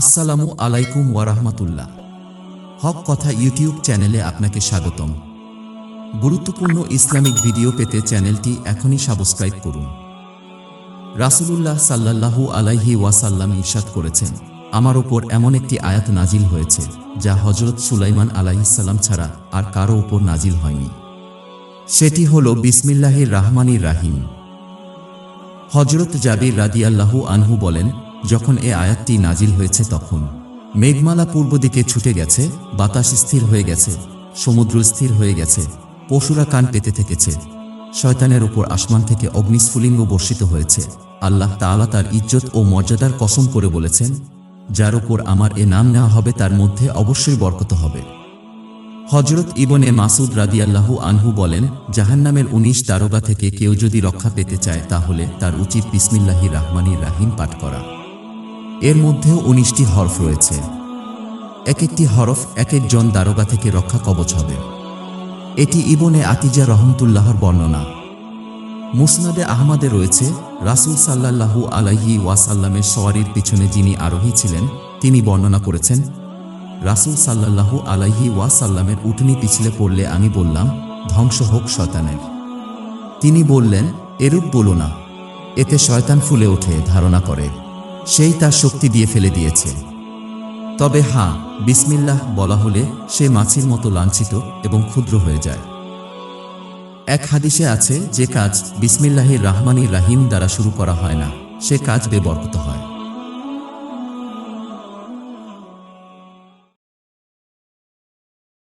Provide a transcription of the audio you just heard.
আসসালামু আলাইকুম ওয়ারাহমাতুল্লাহ হক কথা ইউটিউব চ্যানেলে আপনাকে স্বাগতম। গুরুত্বপূর্ণ ইসলামিক ভিডিও পেতে চ্যানেলটি এখনই সাবস্ক্রাইব করুন। রাসূলুল্লাহ সাল্লাল্লাহু আলাইহি ওয়াসাল্লাম ইরশাদ করেছেন, আমার ওপর এমন একটি আয়াত নাজিল হয়েছে, যা হজরত সুলাইমান আলাইহিসসালাম ছাড়া আর কারও ওপর নাজিল হয়নি। সেটি হল বিসমিল্লাহির রাহমানির রাহিম। হজরত জাবির রাদিয়াল্লাহু আনহু বলেন যখন এ আয়াতটি নাজিল হয়েছে তখন। মেঘমালা পূর্ব দিকে ছুটে গেছে, বাতাস স্থির হয়ে গেছে, সমুদ্র স্থির হয়ে গেছে, পশুরা কান পেতে থেকেছে। শয়তানের ওপর আসমান থেকে অগ্নিস্ফুলিঙ্গ বর্ষিত হয়েছে। আল্লাহ তাআলা তার ইজ্জত ও মর্যাদার কসম করে বলেছেন, যার ওপর আমার এ নাম নেওয়া হবে, তার মধ্যে অবশ্যই বরকত হবে। হজরত ইবনে মাসুদ রাদিয়াল্লাহু আনহু বলেন, জাহান্নামের উনিশ দারোগা থেকে কেউ যদি রক্ষা পেতে চায়, তাহলে তার উচিত বিসমিল্লাহি রাহমানির রাহিম পাঠ করা। এর মধ্যেও উনিশটি হরফ রয়েছে। এক একটি হরফ এক একজন দারোগা থেকে রক্ষা কবচ হবে। এটি ইবনে আতিজা রহমতুল্লাহর বর্ণনা। মুসনাদে আহমাদে রয়েছে, রাসূল সাল্লাল্লাহু আলাইহি ওয়াসাল্লামের সওয়ারির পিছনে যিনি আরোহী ছিলেন, তিনি বর্ণনা করেছেন, রাসূল সাল্লাল্লাহু আলাইহি ওয়াসাল্লামের উটনি পিছলে পড়লে আমি বললাম, ধ্বংস হোক শয়তানের। তিনি বললেন, এরূপ বলো না, এতে শয়তান ফুলে ওঠে ধারণা করে। সেই তার শক্তি দিয়ে ফেলে দিয়েছে। তবে হা, বিসমিল্লাহ বলা হলে সে মাছির মতো লাঞ্ছিত এবং ক্ষুদ্র হয়ে যায়। এক হাদিসে আছে, যে কাজ বিসমিল্লাহির রাহমানি রাহিম দ্বারা শুরু করা হয় না, সে কাজ বেবরকত হয়।